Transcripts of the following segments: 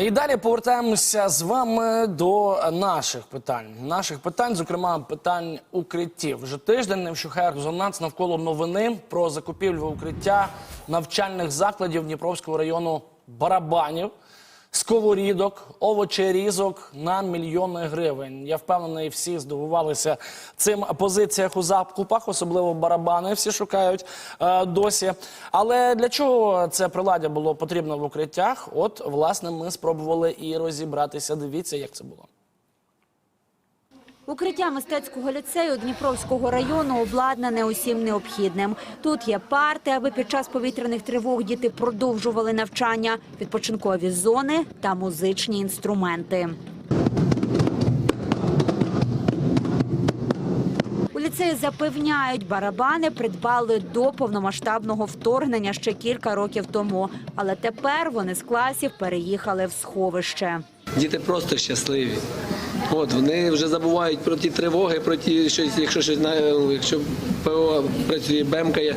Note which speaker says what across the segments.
Speaker 1: І далі повертаємося з вами до наших питань. Наших питань, зокрема, питань укриттів. Вже тиждень не вщухає резонанс навколо новини про закупівлю укриття навчальних закладів Дніпровського району барабанів, сковорідок, овочерізок на мільйони гривень. Я впевнений, всі здивувалися цим позиціях у закупах, особливо барабани. Всі шукають е, досі. Але для чого це приладдя було потрібно в укриттях? От, власне, ми спробували і розібратися. Дивіться, як це було.
Speaker 2: Укриття мистецького ліцею Дніпровського району обладнане усім необхідним. Тут є парти, аби під час повітряних тривог діти продовжували навчання, відпочинкові зони та музичні інструменти. Ліцеї запевняють, барабани придбали до повномасштабного вторгнення ще кілька років тому. Але тепер вони з класів переїхали в сховище.
Speaker 3: Діти просто щасливі. От вони вже забувають про ті тривоги, про ті щось, якщо щось якщо ПО працює, бемкає,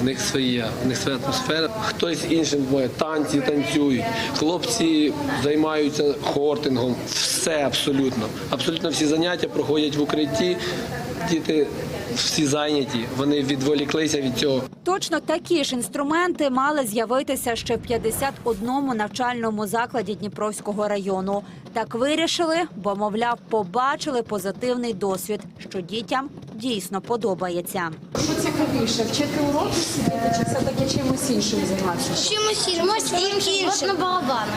Speaker 3: в них своя, в них своя атмосфера. Хтось іншим буває, танці танцюють, хлопці займаються хортингом, все абсолютно. Абсолютно всі заняття проходять в укритті. Діти всі зайняті, вони відволіклися від цього.
Speaker 2: Точно такі ж інструменти мали з'явитися ще в 51 навчальному закладі Дніпровського району. Так вирішили, бо, мовляв, побачили позитивний досвід, що дітям дійсно подобається.
Speaker 4: Цікавіше, вчити уроки сидіти чи все-таки чимось іншим займатися?
Speaker 5: Чимось іншим, от на барабанах.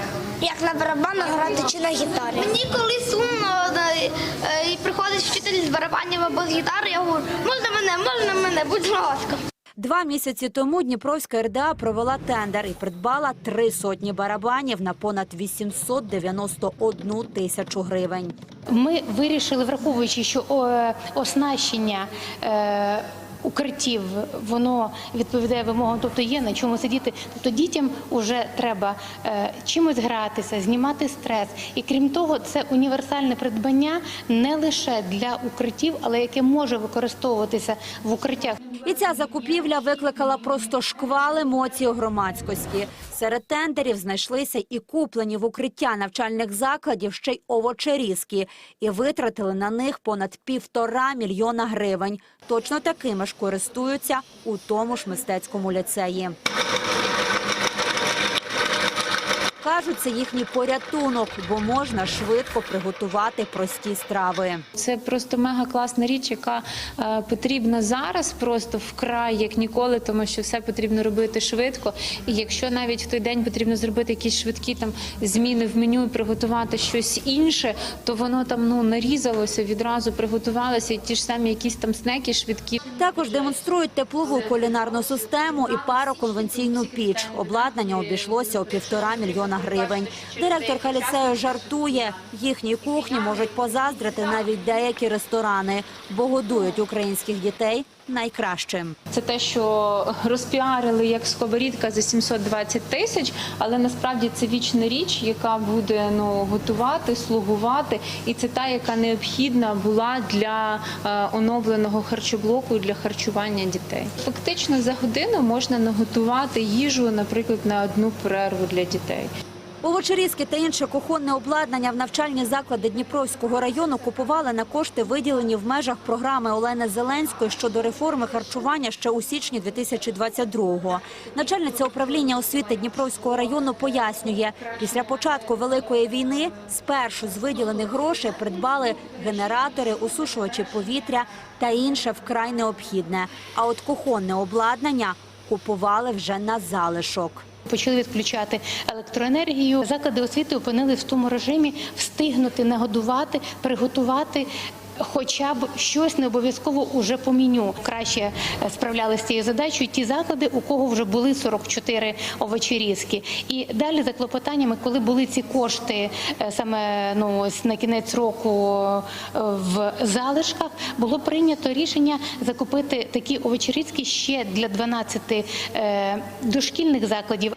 Speaker 5: Як на барабанах грати чи на гітарі? Мені коли сумно е, і приходить вчитель з барабанів або з гітари, я говорю, можна мене, можна мене, будь ласка.
Speaker 2: Два місяці тому Дніпровська РДА провела тендер і придбала три сотні барабанів на понад 891 тисячу гривень.
Speaker 6: Ми вирішили, враховуючи, що е, оснащення е, укриттів воно відповідає вимогам, тобто є на чому сидіти. Тобто дітям вже треба е, чимось гратися, знімати стрес. І крім того, це універсальне придбання не лише для укриттів, але яке може використовуватися в укриттях.
Speaker 2: І ця закупівля викликала просто шквал емоцій у громадськості. Серед тендерів знайшлися і куплені в укриття навчальних закладів ще й овочерізки. І витратили на них понад півтора мільйона гривень. Точно такими ж користуються у тому ж мистецькому ліцеї. Кажуть, це їхній порятунок, бо можна швидко приготувати прості страви.
Speaker 7: Це просто мега класна річ, яка е, потрібна зараз, просто вкрай як ніколи, тому що все потрібно робити швидко. І якщо навіть в той день потрібно зробити якісь швидкі там зміни в меню і приготувати щось інше, то воно там ну нарізалося, відразу приготувалося, і ті ж самі якісь там снеки швидкі.
Speaker 2: Також демонструють теплову кулінарну систему і пароконвенційну піч. Обладнання обійшлося у півтора мільйона гривень. Директорка ліцею жартує, їхній кухні можуть позаздрити навіть деякі ресторани, бо годують українських дітей найкращим.
Speaker 7: Це те, що розпіарили як сковорідка за 720 тисяч, але насправді це вічна річ, яка буде ну готувати, слугувати, і це та, яка необхідна була для е, оновленого харчоблоку і для харчування дітей. Фактично за годину можна наготувати їжу, наприклад, на одну перерву для дітей.
Speaker 2: Овочерізки та інше кухонне обладнання в навчальні заклади Дніпровського району купували на кошти, виділені в межах програми Олени Зеленської щодо реформи харчування ще у січні 2022-го. Начальниця управління освіти Дніпровського району пояснює, після початку великої війни спершу з виділених грошей придбали генератори, усушувачі повітря та інше вкрай необхідне. А от кухонне обладнання купували вже на залишок.
Speaker 6: Почали відключати електроенергію. Заклади освіти опинились в тому режимі встигнути нагодувати, приготувати. Хоча б щось не обов'язково уже по меню краще е, справлялися з цією задачею ті заклади, у кого вже були 44 овочерізки. І далі за клопотаннями, коли були ці кошти е, саме ну ось на кінець року е, в залишках, було прийнято рішення закупити такі овочерізки ще для 12 е, дошкільних закладів.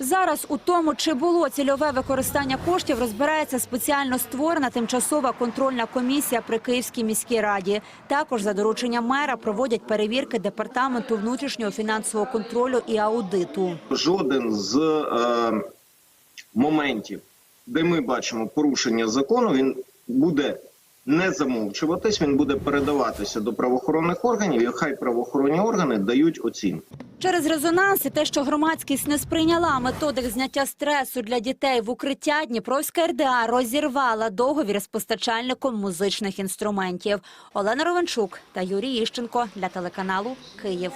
Speaker 2: Зараз у тому, чи було цільове використання коштів, розбирається спеціально створена тимчасова контрольна комісія при Київській міській раді. Також за дорученням мера проводять перевірки департаменту внутрішнього фінансового контролю і аудиту.
Speaker 8: жоден з е, моментів, де ми бачимо порушення закону, він буде не замовчуватись, він буде передаватися до правоохоронних органів, і хай правоохоронні органи дають оцінку.
Speaker 2: Через резонанс і те, що громадськість не сприйняла методик зняття стресу для дітей в укриття, Дніпровська РДА розірвала договір з постачальником музичних інструментів. Олена Ровенчук та Юрій Іщенко для телеканалу Київ.